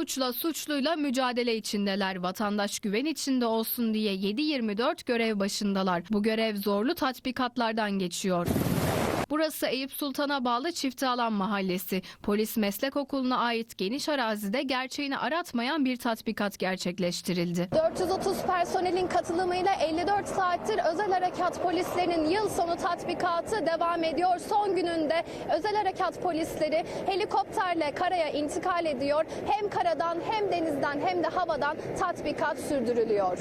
Suçla suçluyla mücadele içindeler. Vatandaş güven içinde olsun diye 7-24 görev başındalar. Bu görev zorlu tatbikatlardan geçiyor. Burası Eyüp Sultan'a bağlı Çiftealan Mahallesi. Polis Meslek Okulu'na ait geniş arazide gerçeğini aratmayan bir tatbikat gerçekleştirildi. 430 personelin katılımıyla 54 saattir özel harekat polislerinin yıl sonu tatbikatı devam ediyor. Son gününde özel harekat polisleri helikopterle karaya intikal ediyor. Hem karadan hem denizden hem de havadan tatbikat sürdürülüyor.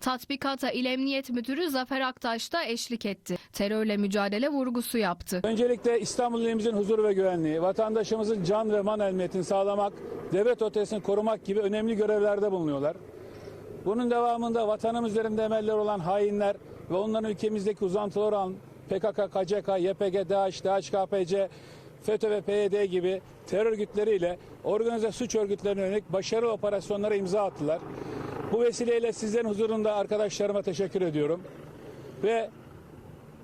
Tatbikata İl Emniyet Müdürü Zafer Aktaş da eşlik etti. Terörle mücadele vurgusu yaptı. Öncelikle İstanbul ilimizin huzur ve güvenliği, vatandaşımızın can ve mal emniyetini sağlamak, devlet ötesini korumak gibi önemli görevlerde bulunuyorlar. Bunun devamında vatanımız üzerinde emeller olan hainler ve onların ülkemizdeki uzantıları olan PKK, KCK, YPG, DAEŞ, DHKPC, FETÖ ve PYD gibi terör örgütleriyle organize suç örgütlerine yönelik başarılı operasyonlara imza attılar. Bu vesileyle sizlerin huzurunda arkadaşlarıma teşekkür ediyorum. Ve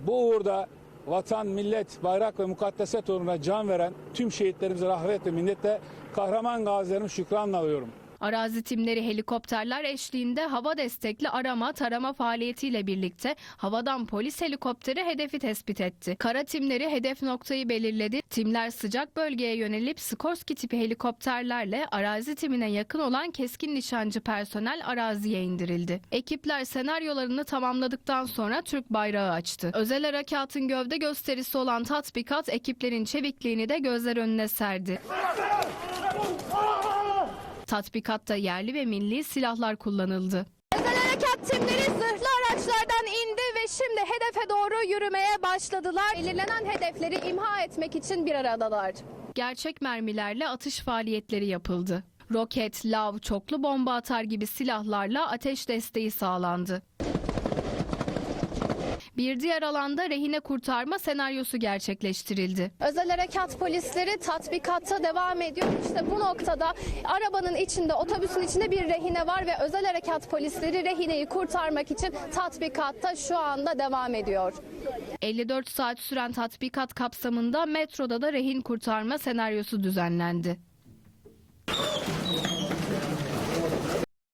bu uğurda vatan, millet, bayrak ve mukaddeset uğruna can veren tüm şehitlerimize rahmet ve minnetle kahraman gazilerimi şükranla alıyorum. Arazi timleri helikopterler eşliğinde hava destekli arama tarama faaliyetiyle birlikte havadan polis helikopteri hedefi tespit etti. Kara timleri hedef noktayı belirledi. Timler sıcak bölgeye yönelip Skorsky tipi helikopterlerle arazi timine yakın olan keskin nişancı personel araziye indirildi. Ekipler senaryolarını tamamladıktan sonra Türk bayrağı açtı. Özel harekatın gövde gösterisi olan tatbikat ekiplerin çevikliğini de gözler önüne serdi. Tatbikatta yerli ve milli silahlar kullanıldı. Özel harekat timleri zırhlı araçlardan indi ve şimdi hedefe doğru yürümeye başladılar. Belirlenen hedefleri imha etmek için bir aradalar. Gerçek mermilerle atış faaliyetleri yapıldı. Roket, lav, çoklu bomba atar gibi silahlarla ateş desteği sağlandı. Bir diğer alanda rehine kurtarma senaryosu gerçekleştirildi. Özel harekat polisleri tatbikatta devam ediyor. İşte bu noktada arabanın içinde, otobüsün içinde bir rehine var ve özel harekat polisleri rehineyi kurtarmak için tatbikatta şu anda devam ediyor. 54 saat süren tatbikat kapsamında metroda da rehin kurtarma senaryosu düzenlendi.